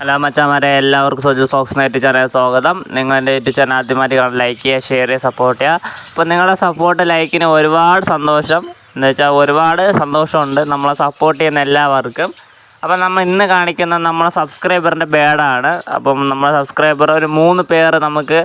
Hello മച്ചാമാരെ എല്ലാവർക്കും Soju socks net channel സ്വാഗതം. നിങ്ങളുടെ യൂട്യൂബ് ചാനൽ ആദ്യമായിട്ട് കാണാൻ ലൈക്ക് ചെയ്യുക ഷെയർ ചെയ്യുക സപ്പോർട്ട് ചെയ്യുക. അപ്പോൾ നിങ്ങളുടെ സപ്പോർട്ട് ലൈക്കിന് ഒരുപാട് സന്തോഷം. എന്ന് വെച്ചാൽ ഒരുപാട് സന്തോഷമുണ്ട് നമ്മളെ സപ്പോർട്ട് ചെയ്യുന്ന എല്ലാവർക്കും. അപ്പോൾ നമ്മൾ ഇന്ന് കാണിക്കുന്ന നമ്മളെ സബ്സ്ക്രൈബറിന്റെ ബേഡാണ് അപ്പം നമ്മളെ സബ്സ്ക്രൈബർ ഒരു മൂന്ന് പേർ നമുക്ക്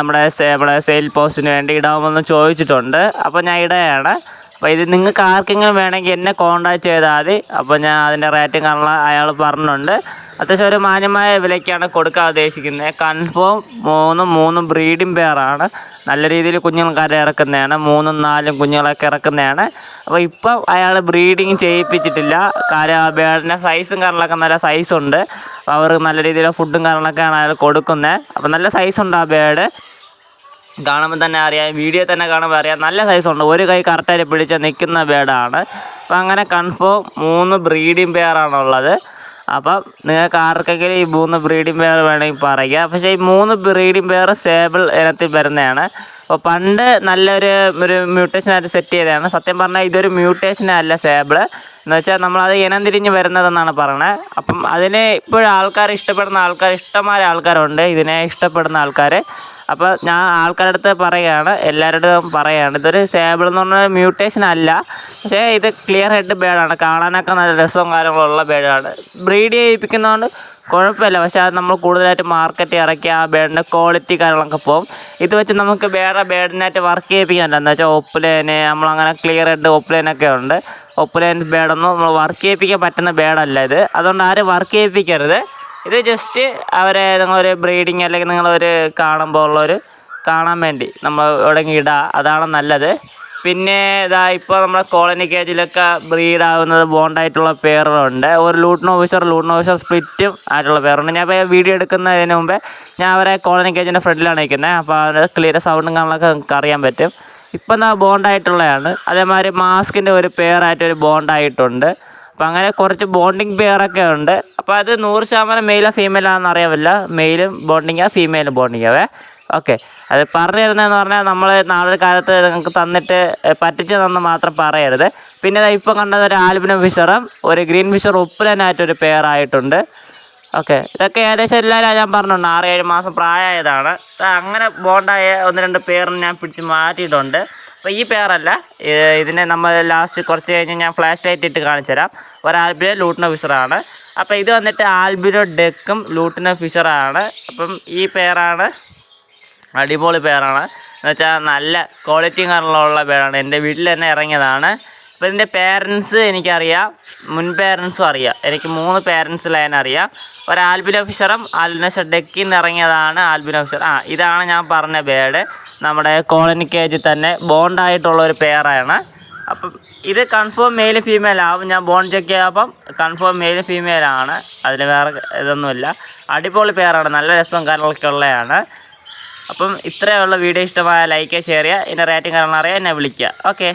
നമ്മുടെ നമ്മുടെ സെയിൽ പോസ്റ്റിന് വേണ്ടി ഇടാമെന്ന് ചോദിച്ചിട്ടുണ്ട്. അപ്പോൾ ഞാൻ ഇടയാണ് അപ്പോൾ ഇത് നിങ്ങൾക്ക് ആർക്കെങ്കിലും വേണമെങ്കിൽ എന്നെ കോൺടാക്ട് ചെയ്താൽ മതി. അപ്പോൾ ഞാൻ അതിന്റെ റേറ്റും കാരണം അയാൾ പറഞ്ഞിട്ടുണ്ട്. അത്യാവശ്യം ഒരു മാന്യമായ വിലയ്ക്കാണ് കൊടുക്കാൻ ഉദ്ദേശിക്കുന്നത്. കൺഫേം മൂന്നും മൂന്നും ബ്രീഡിംഗ് പെയറാണ് നല്ല രീതിയിൽ കുഞ്ഞുങ്ങൾക്കാരെ ഇറക്കുന്നതാണ്. മൂന്നും നാലും കുഞ്ഞുങ്ങളൊക്കെ ഇറക്കുന്നതാണ്. അപ്പോൾ ഇപ്പം അയാൾ ബ്രീഡിങ് ചെയ്യിപ്പിച്ചിട്ടില്ല. കാര്യം ബേഡിന്റെ സൈസും കാര്യങ്ങളൊക്കെ നല്ല സൈസുണ്ട് അപ്പോൾ അവർക്ക് നല്ല രീതിയിലുള്ള ഫുഡും കാര്യങ്ങളൊക്കെയാണ് അയാൾ കൊടുക്കുന്നത് അപ്പോൾ നല്ല സൈസുണ്ട് ആ ബേഡ്. കാണുമ്പോൾ തന്നെ അറിയാം വീഡിയോ തന്നെ കാണുമ്പോൾ അറിയാം. നല്ല സൈസുണ്ട് ഒരു കൈ കറക്റ്റായിട്ട് പിടിച്ച് നിൽക്കുന്ന ബേഡാണ്. അപ്പോൾ അങ്ങനെ കൺഫേം മൂന്ന് ബ്രീഡിംഗ് പെയറാണുള്ളത് അപ്പം നിങ്ങൾക്ക് ആർക്കെങ്കിലും ഈ മൂന്ന് ബ്രീഡിംഗ് പെയർ വേണമെങ്കിൽ പറയുക. പക്ഷേ ഈ മൂന്ന് ബ്രീഡിംഗ് പെയർ സേബിൾ ഇനത്തിൽ വരുന്നതാണ്. അപ്പോൾ പണ്ട് നല്ലൊരു ഒരു മ്യൂട്ടേഷൻ ആയിട്ട് സെറ്റ് ചെയ്തതാണ്. സത്യം പറഞ്ഞാൽ ഇതൊരു മ്യൂട്ടേഷനല്ല സേബിൾ എന്ന് വെച്ചാൽ നമ്മളത് ഇനം തിരിഞ്ഞ് വരുന്നതെന്നാണ് പറയണത് അപ്പം അതിനെ ഇപ്പോഴും ആൾക്കാർ ഇഷ്ടപ്പെടുന്ന ആൾക്കാർ ഇഷ്ടമായ ആൾക്കാരുണ്ട്. ഇതിനെ ഇഷ്ടപ്പെടുന്ന ആൾക്കാർ അപ്പോൾ ഞാൻ ആൾക്കാരുടെ അടുത്ത് പറയുകയാണ് എല്ലാവരുടെ പറയുകയാണ്. ഇതൊരു സേബിൾ എന്ന് പറഞ്ഞാൽ മ്യൂട്ടേഷൻ അല്ല. പക്ഷേ ഇത് ക്ലിയർ ആയിട്ട് ബേഡാണ് കാണാനൊക്കെ നല്ല രസവും കാര്യങ്ങളുള്ള ബേഡാണ് ബ്രീഡ് ചെയ്യിപ്പിക്കുന്നതുകൊണ്ട് കുഴപ്പമില്ല. പക്ഷേ അത് നമ്മൾ കൂടുതലായിട്ട് മാർക്കറ്റ് ഇറക്കി ആ ബേഡിന്റെ ക്വാളിറ്റി കാര്യങ്ങളൊക്കെ പോകും ഇത് വെച്ച് നമുക്ക് വേറെ ബേഡിനായിട്ട് വർക്ക് ചെയ്യിപ്പിക്കാനില്ല എന്താ വെച്ചാൽ ഒപ്പുലേന് നമ്മളങ്ങനെ ക്ലിയർ ഹെഡ് ഒപ്പുലേനൊക്കെ ഉണ്ട്. ഒപ്പുലേൻ ബേഡൊന്നും നമ്മൾ വർക്ക് ചെയ്യിപ്പിക്കാൻ പറ്റുന്ന ബേഡല്ല ഇത്. അതുകൊണ്ട് ആരും വർക്ക് ചെയ്യിപ്പിക്കരുത്. ഇത് ജസ്റ്റ് അവരെ നിങ്ങളൊരു ബ്രീഡിങ് അല്ലെങ്കിൽ നിങ്ങളൊരു കാണുമ്പോൾ ഉള്ളൊരു കാണാൻ വേണ്ടി നമ്മൾ എവിടെയെങ്കിലും ഇടുക അതാണ് നല്ലത്. പിന്നെ ഇതാ ഇപ്പോൾ നമ്മുടെ കോളനി കേജിലൊക്കെ ബ്രീഡ് ആവുന്നത് ബോണ്ടായിട്ടുള്ള പേരുണ്ട് ഒരു ലൂട്ടിന് ഓഫീസർ ലൂട്ടിന് ഓഫീസർ സ്പ്ലിറ്റും ആയിട്ടുള്ള പേരുണ്ട്. ഞാൻ ഇപ്പോൾ വീഡിയോ എടുക്കുന്നതിന് മുമ്പേ ഞാൻ അവരെ കോളനി കേജിന്റെ ഫ്രണ്ടിലാണ് നിൽക്കുന്നത്. അപ്പോൾ അവരുടെ ക്ലിയർ സൗണ്ടും കാണാനൊക്കെ നിങ്ങൾക്ക് അറിയാൻ പറ്റും. ഇപ്പം എന്താ ബോണ്ടായിട്ടുള്ളതാണ്. അതേമാതിരി മാസ്കിന്റെ ഒരു പെയറായിട്ട് ഒരു ബോണ്ടായിട്ടുണ്ട്. അപ്പം അങ്ങനെ കുറച്ച് ബോണ്ടിങ് പെയറൊക്കെ ഉണ്ട്. അപ്പോൾ അത് നൂറ് ശതമാനം മെയിലോ ഫീമെയിലാണെന്ന് അറിയാമല്ല മെയിലും ബോണ്ടിങ്ങാ ഫീമെയിലും ബോണ്ടിങ്ങാവേ ഓക്കെ. അത് പറഞ്ഞു തരുന്നതെന്ന് പറഞ്ഞാൽ നമ്മൾ നാളെ കാലത്ത് നിങ്ങൾക്ക് തന്നിട്ട് പറ്റിച്ച് തന്ന് മാത്രം പറയരുത്. പിന്നെ ഇപ്പോൾ കണ്ടത് ഒരു ആൽബിനോ ഫിഷറും ഒരു ഗ്രീൻ ഫിഷർ ഉപ്പുലനായിട്ടൊരു പെയറായിട്ടുണ്ട് ഓക്കെ. ഇതൊക്കെ ഏകദേശം എല്ലാവരും ഞാൻ പറഞ്ഞിട്ടുണ്ട്. ആറ് ഏഴ് മാസം പ്രായമായതാണ്. അങ്ങനെ ബോണ്ടായ ഒന്ന് രണ്ട് പേറിന് ഞാൻ പിടിച്ച് മാറ്റിയിട്ടുണ്ട്. അപ്പോൾ ഈ പേരല്ല ഇതിനെ നമ്മൾ ലാസ്റ്റ് കുറച്ച് കഴിഞ്ഞ് ഞാൻ ഫ്ലാഷ് ലൈറ്റ് ഇട്ട് കാണിച്ചു തരാം. ഒരു ആൽബിനോ ലൂട്ടിനോ ഫിഷറാണ്. അപ്പോൾ ഇത് വന്നിട്ട് ആൽബിനോ ഡെക്കും ലൂട്ടിനോ ഫിഷറാണ്. അപ്പം ഈ പേരാണ് അടിപൊളി പേരാണ്. എന്ന് വെച്ചാൽ നല്ല ക്വാളിറ്റി കാരണമുള്ള പേരാണ്. എന്റെ വീട്ടിൽ തന്നെ ഇറങ്ങിയതാണ്. അപ്പോൾ ഇതിന്റെ പേരൻസ് എനിക്കറിയാം. മുൻ പേരൻസും അറിയാം. എനിക്ക് മൂന്ന് പേരൻസ് ലൈൻ അറിയാം. ഒരു ആൽബിൻ ആൽബിനോ ആൽബിൻ ഓഫീസർ ഡെക്കിൽ നിന്ന് ഇറങ്ങിയതാണ് ആൽബിൻ ഫിഷർ ആ ഇതാണ് ഞാൻ പറഞ്ഞ ബേഡ് നമ്മുടെ കോളനി കേജിൽ തന്നെ ബോണ്ടായിട്ടുള്ള ഒരു പേരാണ്. അപ്പം ഇത് കൺഫേം മെയിൽ ഫീമെയിൽ ആവും. ഞാൻ ബോൺ ചെക്ക് ചെയ്യാപ്പം കൺഫേം മെയിൽ ഫീമെയിൽ ആണ്. അതിൽ വേറെ ഇതൊന്നുമില്ല. അടിപൊളി പേരാണ്. നല്ല രസം കാര്യങ്ങളൊക്കെ ഉള്ളതാണ്. അപ്പം ഇത്രയുള്ള വീഡിയോ ഇഷ്ടമായ ലൈക്ക് ഷെയർ ചെയ്യുക എന്റെ റേറ്റിംഗ് കാരണം അറിയാം എന്നെ വിളിക്കുക. ഓക്കെ